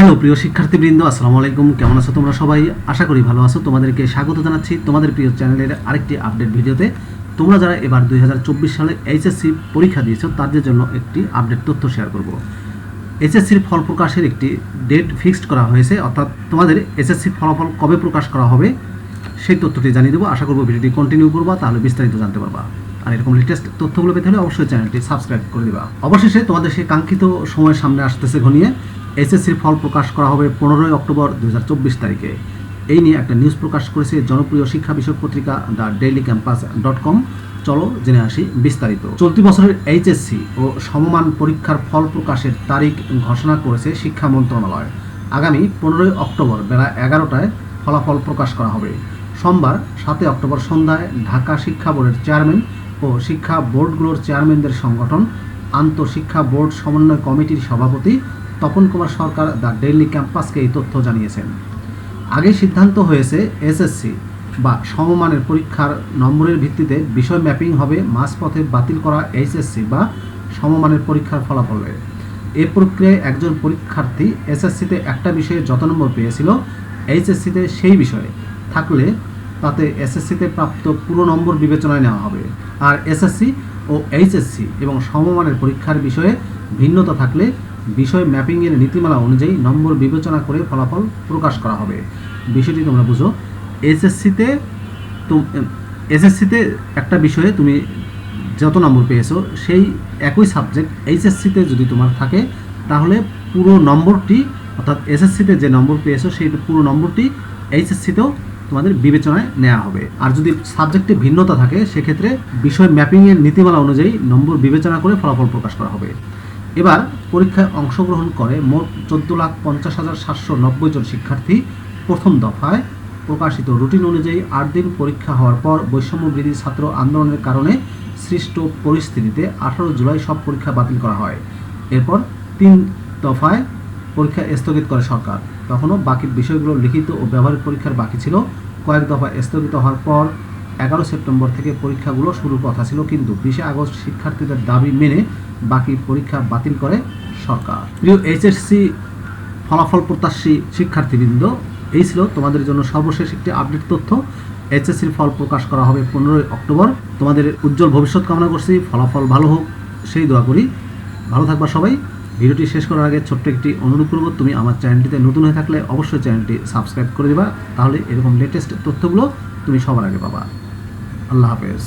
Hello, প্রিয় শিক্ষার্থীবৃন্দ, আসসালামু আলাইকুম। কেমন আছো তোমরা সবাই? আশা করি ভালো আছো। তোমাদেরকে স্বাগত জানাচ্ছি তোমাদের প্রিয় চ্যানেলের আরেকটি আপডেট ভিডিওতে। তোমরা যারা এবার দুই হাজার চব্বিশ সালে এইচএসসি পরীক্ষা দিয়েছ, তাদের জন্য একটি আপডেট তথ্য শেয়ার করব। এসএসসির ফল প্রকাশের একটি ডেট ফিক্সড করা হয়েছে, অর্থাৎ তোমাদের এসএসসির ফলাফল কবে প্রকাশ করা হবে, সেই তথ্যটি জানিয়ে দেবো। আশা করব ভিডিওটি কন্টিনিউ করবা, তাহলে বিস্তারিত জানতে পারবা। আর এরকম লেটেস্ট তথ্যগুলো পেতে হলে অবশ্যই চ্যানেলটি সাবস্ক্রাইব করে দিবা। অবশেষে তোমাদের সেই কাঙ্ক্ষিত সময়ের সামনে আসতেছে ঘনিয়ে। এসএসসির ফল প্রকাশ করা হবে পনেরোই অক্টোবর দুই হাজার চব্বিশ তারিখে। এই নিয়ে একটা নিউজ প্রকাশ করেছে জনপ্রিয় শিক্ষা বিষয়ক পত্রিকা the daily campus dot com. চলো জেনে আসি বিস্তারিত। চলতি বছরের এইচএসসি ও সমমান পরীক্ষার ফল প্রকাশের তারিখ ঘোষণা করেছে শিক্ষা মন্ত্রণালয়। আগামী পনেরোই অক্টোবর বেলা এগারোটায় ফলাফল প্রকাশ করা হবে। সোমবার সাতই অক্টোবর সন্ধ্যায় ঢাকা শিক্ষা বোর্ডের চেয়ারম্যান ও শিক্ষা বোর্ডগুলোর চেয়ারম্যানদের সংগঠন, আন্তঃশিক্ষা বোর্ড সমন্বয় কমিটির সভাপতি তপন কুমার সরকার দ্য ডেইলি ক্যাম্পাসকে এই তথ্য জানিয়েছেন। আগে সিদ্ধান্ত হয়েছে এসএসসি বা সমমানের পরীক্ষার নম্বরের ভিত্তিতে বিষয় ম্যাপিং হবে, মাঝপথে বাতিল করা এইচএসসি বা সমমানের পরীক্ষার ফলাফলের এ প্রক্রিয়ায় একজন পরীক্ষার্থী এসএসসিতে একটা বিষয়ে যত নম্বর পেয়েছিল, এইচএসসিতে সেই বিষয়ে থাকলে তাতে এসএসসিতে প্রাপ্ত পুরো নম্বর বিবেচনায় নেওয়া হবে। আর এসএসসি ও এইচএসসি এবং সমমানের পরীক্ষার বিষয়ে ভিন্নতা থাকলে বিষয় ম্যাপিংয়ের নীতিমালা অনুযায়ী নম্বর বিবেচনা করে ফলাফল প্রকাশ করা হবে। বিষয়টি তোমরা বুঝো। এসএসসিতে এসএসসিতে একটা বিষয়ে তুমি যত নম্বর পেয়েছ, সেই একই সাবজেক্ট এইচএসসিতে যদি তোমার থাকে, তাহলে পুরো নম্বরটি, অর্থাৎ এসএসসিতে যে নম্বর পেয়েছ, সেই পুরো নম্বরটি এইচএসসিতেও তোমাদের বিবেচনায় নেওয়া হবে। আর যদি সাবজেক্টে ভিন্নতা থাকে, সেক্ষেত্রে বিষয় ম্যাপিংয়ের নীতিমালা অনুযায়ী নম্বর বিবেচনা করে ফলাফল প্রকাশ করা হবে। এবার পরীক্ষায় অংশগ্রহণ করে মোট চোদ্দ লাখ পঞ্চাশ হাজার সাতশো নব্বই জন শিক্ষার্থী প্রথম দফায়। প্রকাশিত রুটিন অনুযায়ী আট দিন পরীক্ষা হওয়ার পর বৈষম্য বৃদ্ধি ছাত্র আন্দোলনের কারণে সৃষ্ট পরিস্থিতিতে আঠারো জুলাই সব পরীক্ষা বাতিল করা হয়। এরপর তিন দফায় পরীক্ষা স্থগিত করে সরকার। তখনও বাকি বিষয়গুলো লিখিত ও ব্যবহারিক পরীক্ষার বাকি ছিল। কয়েক দফা স্থগিত হওয়ার পর এগারো সেপ্টেম্বর থেকে পরীক্ষাগুলো শুরুর কথা ছিল কিন্তু বিশে আগস্ট শিক্ষার্থীদের দাবি মেনে বাকি পরীক্ষা বাতিল করে সরকার। প্রিয় এইচএসসি ফলাফল প্রত্যাশী শিক্ষার্থীবৃন্দ, এই ছিল তোমাদের জন্য সর্বশেষ একটি আপডেট তথ্য। এইচএসসির ফল প্রকাশ করা হবে পনেরোই অক্টোবর। তোমাদের উজ্জ্বল ভবিষ্যৎ কামনা করছি। ফলাফল ভালো হোক, সেই দোয়া করি। ভালো থাকবা সবাই। ভিডিওটি শেষ করার আগে ছোট্ট একটি অনুরোধ করব, তুমি আমার চ্যানেলটিতে নতুন হয়ে থাকলে অবশ্যই চ্যানেলটি সাবস্ক্রাইব করে দিবা। তাহলে এরকম লেটেস্ট তথ্যগুলো তুমি সবার আগে পাবা। আল্লাহ হাফেজ।